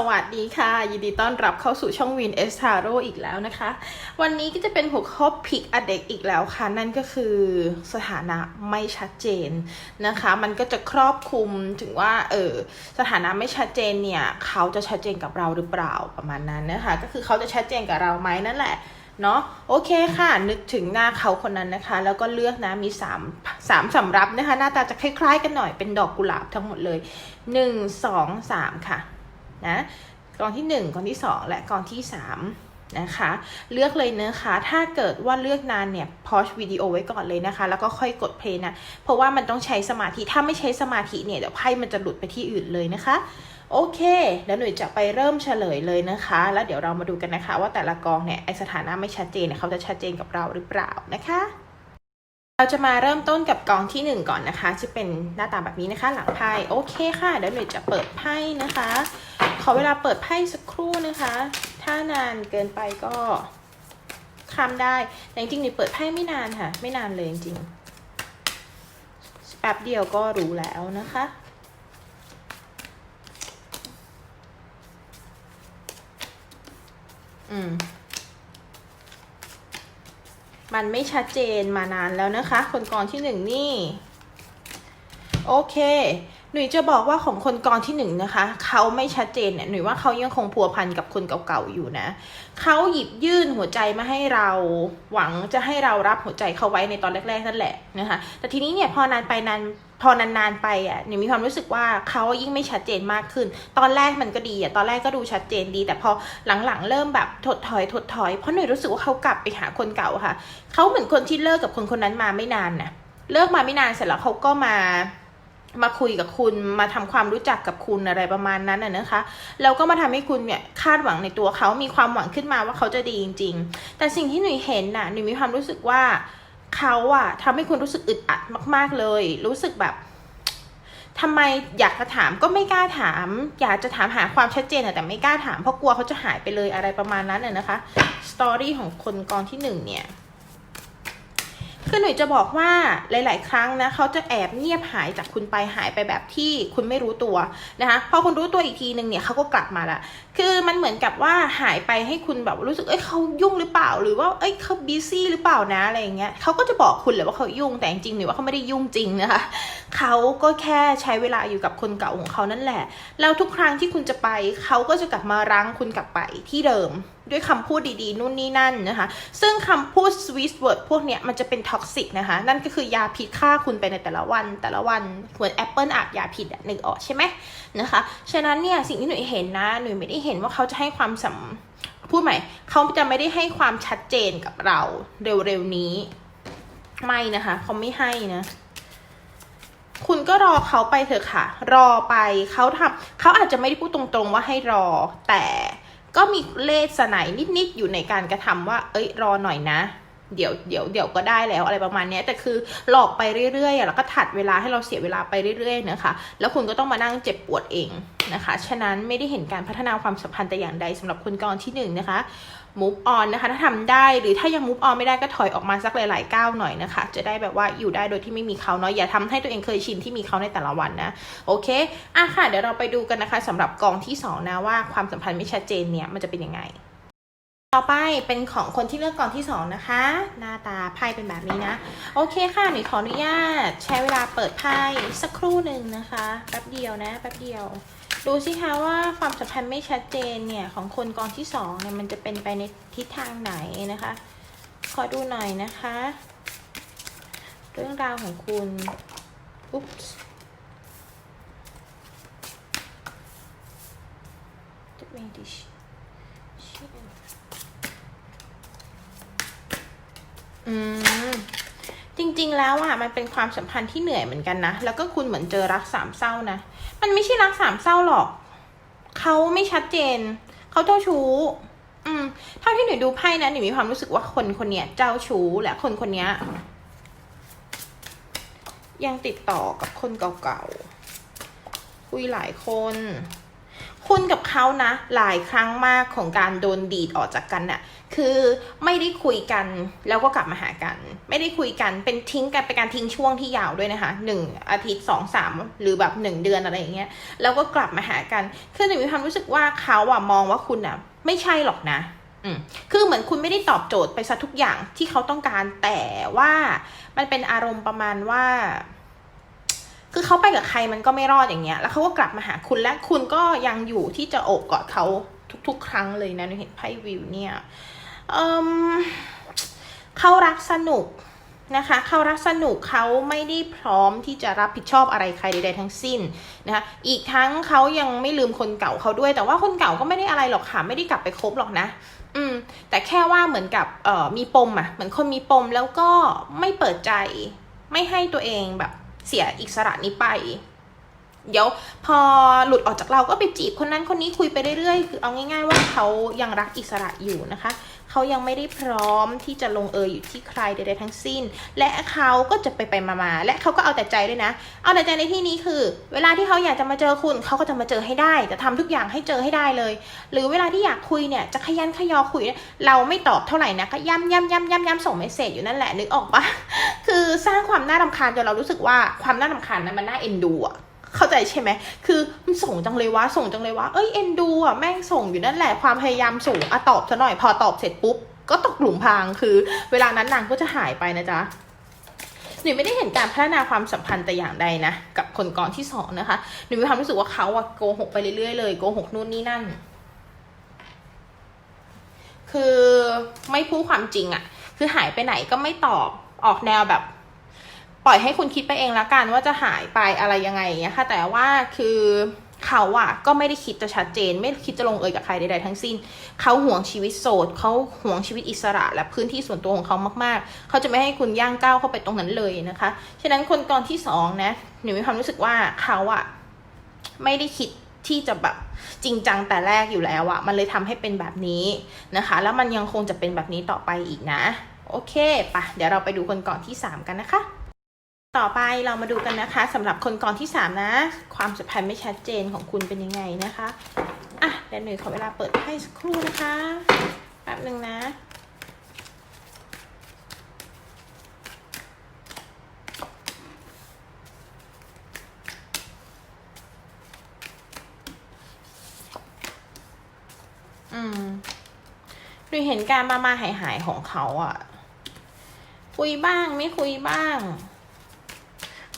สวัสดีค่ะ ยินดีต้อนรับเข้าสู่ช่องวินเอสทาโรอีกแล้วนะคะ วันนี้ก็จะเป็นหัวข้อพิกอเด็กอีกแล้วค่ะ นั่นก็คือสถานะไม่ชัดเจนนะคะ มันก็จะครอบคลุมถึงว่าเออสถานะไม่ชัดเจนเนี่ยเขาจะชัดเจนกับเราหรือเปล่าประมาณนั้นนะคะก็คือเขาจะชัดเจนกับเราไหมนั่นแหละเนาะโอเคค่ะ นึกถึงหน้าเขาคนนั้นนะคะ แล้วก็เลือกนะมี3 3สำรับนะคะ หน้าตาจะคล้ายๆ กันหน่อยเป็นดอกกุหลาบทั้งหมดเลย 1 2 3 ค่ะ นะกองที่ 1กองที่ 2 และกองที่ 3 นะคะ เลือกเลยนะคะ ถ้าเกิดว่าเลือกนานเนี่ยพอชวิดีโอไว้ก่อนเลยนะคะ แล้วก็ค่อยกดเพลย์นะ เพราะว่ามันต้องใช้สมาธิ ถ้าไม่ใช้สมาธิเนี่ยเดี๋ยวไพ่มันจะหลุดไปที่อื่นเลยนะคะโอเค แล้วหนูจะไปเริ่มเฉลยเลยนะคะ แล้วเดี๋ยวเรามาดูกันนะคะ ว่าแต่ละกองเนี่ยไอสถานะไม่ชัดเจนเนี่ยเขาจะชัดเจนกับเราหรือเปล่านะคะ เราจะมาเริ่มต้นกับกองที่หนึ่งก่อนนะคะ จะเป็นหน้าตาแบบนี้นะคะ หลังไพ่โอเคค่ะเดี๋ยวหนูจะเปิดไพ่นะคะ ขอเวลาเปิดไพ่สักครู่นะคะ ถ้านานเกินไปก็ข้ามได้แต่จริงๆหนูเปิดไพ่ไม่นานค่ะ ไม่นานเลยจริงๆแป๊บเดียวก็รู้แล้วนะคะอืม มันไม่ชัดเจนมานานแล้วนะคะ คนกองที่หนึ่งนี่ โอเค หนุ่ยจะบอกว่าของคนกองที่หนึ่งนะคะ เขาไม่ชัดเจนเนี่ยหนุ่ยว่าเขายังคงพัวพันกับคนเก่าๆอยู่นะเขาหยิบยื่นหัวใจมาให้เราหวังจะให้เรารับหัวใจเขาไว้ในตอนแรกๆนั่นแหละนะคะ แต่ทีนี้เนี่ยพอนานไปนาน พอนานๆไปอะหนูมีความรู้สึกว่าเขายิ่งไม่ชัดเจนมากขึ้น ตอนแรกมันก็ดีอะตอนแรกก็ดูชัดเจนดี แต่พอหลังๆเริ่มแบบถดถอยถดถอยเพราะหนูรู้สึกว่าเขากลับไปหาคนเก่าค่ะเขาเหมือนคนที่เลิกกับคนคนนั้นมาไม่นานนะเลิกมาไม่นานเสร็จแล้วเขาก็มามาคุยกับคุณมาทำความรู้จักกับคุณอะไรประมาณนั้นน่ะนะคะแล้วก็มาทำให้คุณเนี่ยคาดหวังในตัวเขามีความหวังขึ้นมาว่าเขาจะดีจริง ๆ แต่สิ่งที่หนูเห็นน่ะหนูมีความรู้สึกว่า เขาอะทำให้คุณรู้สึกอึดอัดมาก ๆเลย รู้สึกแบบทำไมอยากจะถามก็ไม่กล้าถาม อยากจะถามหาความชัดเจนแต่ไม่กล้าถามเพราะกลัวเขาจะหายไปเลยอะไรประมาณนั้นน่ยนะคะสตอรี่ของคนกองที่หนึ่งเนี่ย คือหนูจะบอกว่าหลาย ๆ ครั้งนะเขาจะแอบเงียบหายจากคุณไปหายไปแบบที่คุณไม่รู้ตัวนะคะพอคุณรู้ตัวอีกทีหนึ่งเนี่ยเขาก็กลับมาละคือมันเหมือนกับว่าหายไปให้คุณแบบรู้สึกเอ้ยเขายุ่งหรือเปล่า หรือว่าเอ้ยเขาบีซี่หรือเปล่านะอะไรอย่างเงี้ยเขาก็จะบอกคุณเลยว่าเขายุ่งแต่จริงๆหรือว่าเขาไม่ได้ยุ่งจริงนะคะเขาก็แค่ใช้เวลาอยู่กับคนเก่าของเขานั่นแหละแล้วทุกครั้งที่คุณจะไปเขาก็จะกลับมารั้งคุณกลับไปที่เดิมด้วยคำพูดดีๆ นู่นนี่นั่นนะคะ ซึ่งคำพูด sweet word พวกเนี้ยมันจะเป็นท็อกซิกนะคะ นั่นก็คือยาพิษฆ่าคุณไปในแต่ละวัน แต่ละวันเหมือนแอปเปิลอาบยาพิษอะนึกออกใช่ไหมนะคะ ฉะนั้นเนี่ยสิ่งที่หนูเห็นนะหนูไม่ได้เห็นว่าเขาจะให้ความสำพูดใหม่เขาจะไม่ได้ให้ความชัดเจนกับเราเร็วๆนี้ไม่นะคะเขาไม่ให้นะคุณก็รอเขาไปเถอะค่ะ รอไปเขาทำเขาอาจจะไม่ได้พูดตรงๆว่าให้รอแต่ ก็มีเลสไนนิดๆอยู่ในการกระทำว่า เอ้ยรอหน่อยนะ เดี๋ยวเดี๋ยวเดี๋ยวก็ได้แล้วอะไรประมาณนี้แต่คือหลอกไปเรื่อยๆแล้วก็ถัดเวลาให้เราเสียเวลาไปเรื่อยๆนะคะแล้วคุณก็ต้องมานั่งเจ็บปวดเองนะคะฉะนั้นไม่ได้เห็นการพัฒนาความสัมพันธ์แต่อย่างใดสำหรับคนกองที่หนึ่งนะคะ move on นะคะถ้าทำได้หรือถ้ายัง move on ไม่ได้ก็ถอยออกมาสักหลายๆก้าวหน่อยนะคะ จะได้แบบว่าอยู่ได้โดยที่ไม่มีเขาเนาะอย่าทำให้ตัวเองเคยชินที่มีเขาในแต่ละวันนะโอเคอะค่ะเดี๋ยวเราไปดูกันนะคะสำหรับกองที่สองนะว่าความสัมพันธ์ไม่ชัดเจนเนี่ยมันจะเป็นยังไง ต่อไปเป็นของคนที่เลือกกองที่สองนะคะ หน้าตาไพ่เป็นแบบนี้นะ โอเคค่ะหนูขออนุญาต ใช้เวลาเปิดไพ่สักครู่หนึ่งนะคะแป๊บเดียวนะแป๊บเดียว ดูสิคะว่าความสัมพันธ์ไม่ชัดเจนเนี่ยของคนกองที่สองเนี่ยมันจะเป็นไปในทิศทางไหนนะคะ ขอดูหน่อยนะคะ เรื่องราวของคุณอุ๊บจะไม่ดิช อืมจริงๆแล้วอะมันเป็นความสัมพันธ์ที่เหนื่อยเหมือนกันนะแล้วก็คุณเหมือนเจอรักสามเศร้านะมันไม่ใช่รักสามเศร้าหรอกเขาไม่ชัดเจนเขาเจ้าชู้ อืมเท่าที่หนูดูไพ่นะหนูมีความรู้สึกว่าคนคนเนี้ยเจ้าชู้และคนคนเนี้ยยังติดต่อกับคนเก่าๆคุยหลายคน คุณกับเขานะ หลายครั้งมากของการโดนดีดออกจากกันน่ะ คือไม่ได้คุยกันแล้วก็กลับมาหากัน ไม่ได้คุยกันเป็นทิ้งกันเป็นการทิ้งช่วงที่ยาวด้วยนะคะหนึ่งอาทิตย์สองสามหรือแบบหนึ่งเดือนอะไรอย่างเงี้ยแล้วก็กลับมาหากันคือหนูมีความรู้สึกว่าเขาอะมองว่าคุณอะไม่ใช่หรอกนะอืมคือเหมือนคุณไม่ได้ตอบโจทย์ไปซะทุกอย่างที่เขาต้องการแต่ว่ามันเป็นอารมณ์ประมาณว่า คือเขาไปกับใครมันก็ไม่รอดอย่างเงี้ย แล้วเขาก็กลับมาหาคุณและคุณก็ยังอยู่ที่จะโอบกอดเขาทุกๆ ครั้งเลยนะหนูเห็นไพ่วิวเนี่ยเเขารักสนุกนะคะเขารักสนุกเขาไม่ได้พร้อมที่จะรับผิดชอบอะไรใครใดๆทั้งสิ้นนะคะอีกทั้งเขายังไม่ลืมคนเก่าเขาด้วย แต่ว่าคนเก่าก็ไม่ได้อะไรหรอกค่ะ ไม่ได้กลับไปคบหรอกนะ อืม แต่แค่ว่าเหมือนกับเอ่อมีปมอะเหมือนคนมีปมแล้วก็ไม่เปิดใจ ไม่ให้ตัวเองแบบ เสียอิสระนี้ไป เดี๋ยวพอหลุดออกจากเราก็ไปจีบคนนั้นคนนี้คุยไปเรื่อยๆ คือเอาง่าย ๆ ว่าเขายังรักอิสระอยู่นะคะ เขายังไม่ได้พร้อมที่จะลงเอยอยู่ที่ใครใดๆทั้งสิ้น และเขาก็จะไปไปๆมาๆและเขาก็เอาแต่ใจด้วยนะ เอาแต่ใจในที่นี้คือ เวลาที่เขาอยากจะมาเจอคุณเขาก็จะมาเจอให้ได้จะทำทุกอย่างให้เจอให้ได้เลย หรือเวลาที่อยากคุยเนี่ยจะขยันขยอคุยเนี่ยเราไม่ตอบเท่าไหร่นะก็ย้ำย้ำย้ำย้ำย้ำส่งเมสเซจอยู่นั่นแหละนึกออกปะคือสร้างความน่ารำคาญจนเรารู้สึกว่าความน่ารำคาญนั้นมันน่าเอ็นดูอะ เข้าใจใช่ไหม คือมันส่งจังเลยวะ ส่งจังเลยวะ เอ้ยเอ็นดูอะแม่งส่งอยู่นั่นแหละ ความพยายามสูงอะตอบซะหน่อย พอตอบเสร็จปุ๊บ ก็ตกหลุมพรางคือ เวลานั้นนางก็จะหายไปนะจ๊ะหนูไม่ได้เห็นการพัฒนาความสัมพันธ์แต่อย่างใดนะกับคนก่อนที่สองนะคะหนูมีความรู้สึกว่าเขาอะโกหกไปเรื่อยๆเลยโกหกนู่นนี่นั่น คือไม่พูดความจริงอะคือหายไปไหนก็ไม่ตอบออกแนวแบบ ปล่อยให้คุณคิดไปเองละกันว่าจะหายไปอะไรยังไงอย่างเงี้ยค่ะ แต่ว่าคือเขาอะก็ไม่ได้คิดจะชัดเจน ไม่คิดจะลงเอยกับใครใดๆทั้งสิ้น เขาห่วงชีวิตโสดเขาห่วงชีวิตอิสระและพื้นที่ส่วนตัวของเขามากๆ เขาจะไม่ให้คุณย่างก้าวเข้าไปตรงนั้นเลยนะคะ ฉะนั้นคนก่อนที่สองนะหนูมีความรู้สึกว่าเขาอะไม่ได้คิดที่จะแบบจริงจังแต่แรกอยู่แล้วอะมันเลยทำให้เป็นแบบนี้นะคะ แล้วมันยังคงจะเป็นแบบนี้ต่อไปอีกนะ โอเคปะเดี๋ยวเราไปดูคนก่อนที่สามกันนะคะ ต่อไปเรามาดูกันนะคะสำหรับคนก่อนที่สามนะ ความสัมพันธ์ไม่ชัดเจนของคุณเป็นยังไงนะคะอะเดี๋ยวหนูขอเวลาเปิดให้สักครู่นะคะแป๊บหนึ่งนะอืมดูเห็นการมามาหายหายของเขาอะ คุยบ้างไม่คุยบ้าง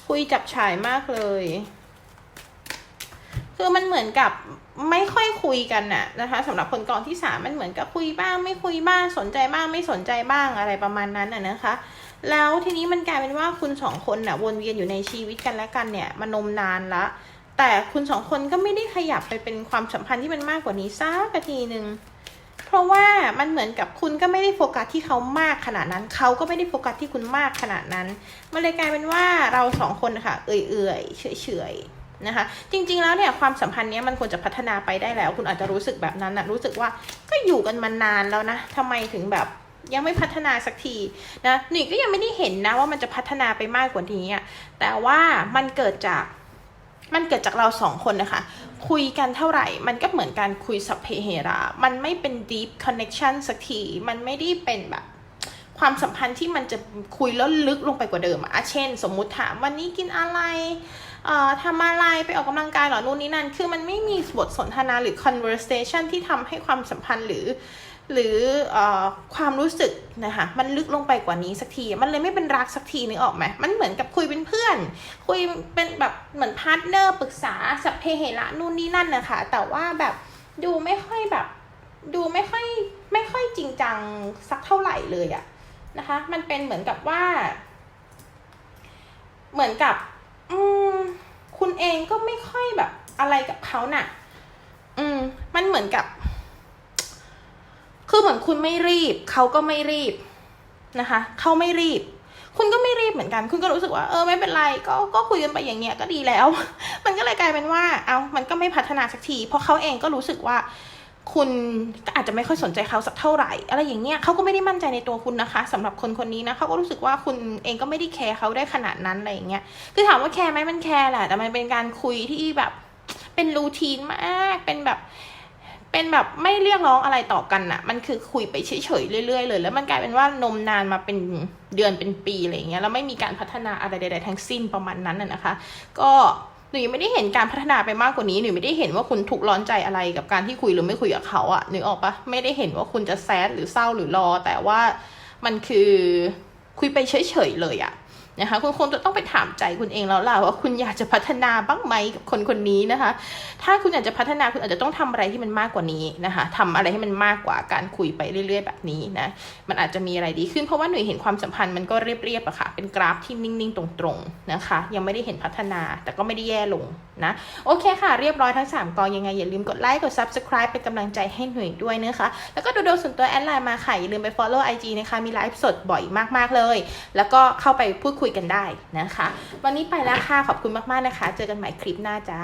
คุยจับฉายมากเลย คือมันเหมือนกับไม่ค่อยคุยกันน่ะนะคะสำหรับคนกองที่สามมันเหมือนกับคุยบ้าง ไม่คุยบ้างสนใจบ้างไม่สนใจบ้างอะไรประมาณนั้นน่ะนะคะ แล้วทีนี้มันกลายเป็นว่าคุณสองคนน่ะวนเวียนอยู่ในชีวิตกันและกันเนี่ยมานมนานละแต่คุณสองคนก็ไม่ได้ขยับไปเป็นความสัมพันธ์ที่มันมากกว่านี้สักทีหนึ่ง เพราะว่ามันเหมือนกับคุณก็ไม่ได้โฟกัสที่เขามากขนาดนั้น เขาก็ไม่ได้โฟกัสที่คุณมากขนาดนั้น มันเลยกลายเป็นว่าเราสองคนนะคะเอื่อยๆเฉยๆนะคะจริงๆแล้วเนี่ยความสัมพันธ์เนี้ยมันควรจะพัฒนาไปได้แล้ว คุณอาจจะรู้สึกแบบนั้นนะรู้สึกว่าก็อยู่กันมานานแล้วนะทำไมถึงแบบยังไม่พัฒนาสักทีนะหนี่ก็ยังไม่ได้เห็นนะว่ามันจะพัฒนาไปมากกว่านี้แต่ว่ามันเกิดจาก มันเกิดจากเราสองคนนะคะ คุยกันเท่าไหร่ มันก็เหมือนการคุยสัพเพเหระ มันไม่เป็น deep connection สักที มันไม่ได้เป็นแบบความสัมพันธ์ที่มันจะคุยแล้วลึกลงไปกว่าเดิมอะอะเช่น สมมุติถามวันนี้กินอะไรเอ่อทำอะไรไปออกกำลังกายหรอนู่นนี่นั่น คือมันไม่มีบทสนทนาหรือ conversation ที่ทำให้ความสัมพันธ์หรือ หรืออความรู้สึกนะคะมันลึกลงไปกว่านี้สักที มันเลยไม่เป็นรักสักทีนึกออกไหมมันเหมือนกับคุยเป็นเพื่อน คุยเป็นแบบเหมือนพาร์ทเนอร์ปรึกษาสัพเพเหระนู่นนี่นั่นนะคะแต่ว่าแบบดูไม่ค่อยแบบดูไม่ค่อยไม่ค่อยจริงจังสักเท่าไหร่เลยอะนะคะ มันเป็นเหมือนกับว่า เหมือนกับ อืมคุณเองก็ไม่ค่อยแบบอะไรกับเขาน่ะ อืม มันเหมือนกับ คือเหมือนคุณไม่รีบ เขาก็ไม่รีบนะคะ เขาไม่รีบ คุณก็ไม่รีบเหมือนกัน คุณก็รู้สึกว่าเออไม่เป็นไร ก็ก็คุยกันไปอย่างเงี้ยก็ดีแล้ว มันก็เลยกลายเป็นว่า เอามันก็ไม่พัฒนาสักที เพราะเขาเองก็รู้สึกว่า คุณอาจจะไม่ค่อยสนใจเขาสักเท่าไหร่ อะไรอย่างเงี้ยเขาก็ไม่ได้มั่นใจในตัวคุณนะคะสำหรับคนคนนี้นะเขาก็รู้สึกว่าคุณเองก็ไม่ได้แคร์เขาได้ขนาดนั้นอะไรอย่างเงี้ย คือถามว่าแคร์ไหมมันแคร์แหละ แต่มันเป็นการคุยที่แบบเป็นรูทีนมาก เป็นแบบ เป็นแบบไม่เรียกร้องอะไรต่อกันอะมันคือคุยไปเฉยๆเรื่อยๆเลย แล้วมันกลายเป็นว่านมนานมาเป็นเดือนเป็นปีอะไรเงี้ยแล้วไม่มีการพัฒนาอะไรใดๆทั้งสิ้นประมาณนั้นน่ะนะคะ ก็หนูยังไม่ได้เห็นการพัฒนาไปมากกว่านี้หนูไม่ได้เห็นว่าคุณถูกร้อนใจอะไรกับการที่คุยหรือไม่คุยกับเขาอะนึกออกปะไม่ได้เห็นว่าคุณจะแซดหรือเศร้าหรือรอ แต่ว่ามันคือคุยไปเฉยๆเลยอะ นะคะคุณคงจะต้องไปถามใจคุณเองแล้วล่ะว่าคุณอยากจะพัฒนาบ้างไหมกับคนคนนี้นะคะ ถ้าคุณอยากจะพัฒนาคุณอาจจะต้องทำอะไรที่มันมากกว่านี้นะคะทำอะไรให้มันมากกว่าการคุยไปเรื่อย ๆ แบบนี้นะมันอาจจะมีอะไรดีขึ้นเพราะว่าหนูเห็นความสัมพันธ์มันก็เรียบๆอะค่ะ เป็นกราฟที่นิ่งๆ ตรงๆนะคะ ยังไม่ได้เห็นพัฒนาแต่ก็ไม่ได้แย่ลงนะโอเคค่ะ เรียบร้อยทั้ง 3กองยังไงอย่าลืมกดไลค์กด subscribe เป็นกำลังใจให้หน่วยด้วยนะคะแล้วก็ดูดูส่วนตัวแอดไลน์มาค่ะอย่าลืมไป follow IG นะคะมีไลฟ์สดบ่อยมากๆเลย แล้วก็เข้าไปพูดคุยกันได้นะคะ วันนี้ไปแล้วค่ะ ขอบคุณมากๆนะคะ เจอกันใหม่คลิปหน้าจ้า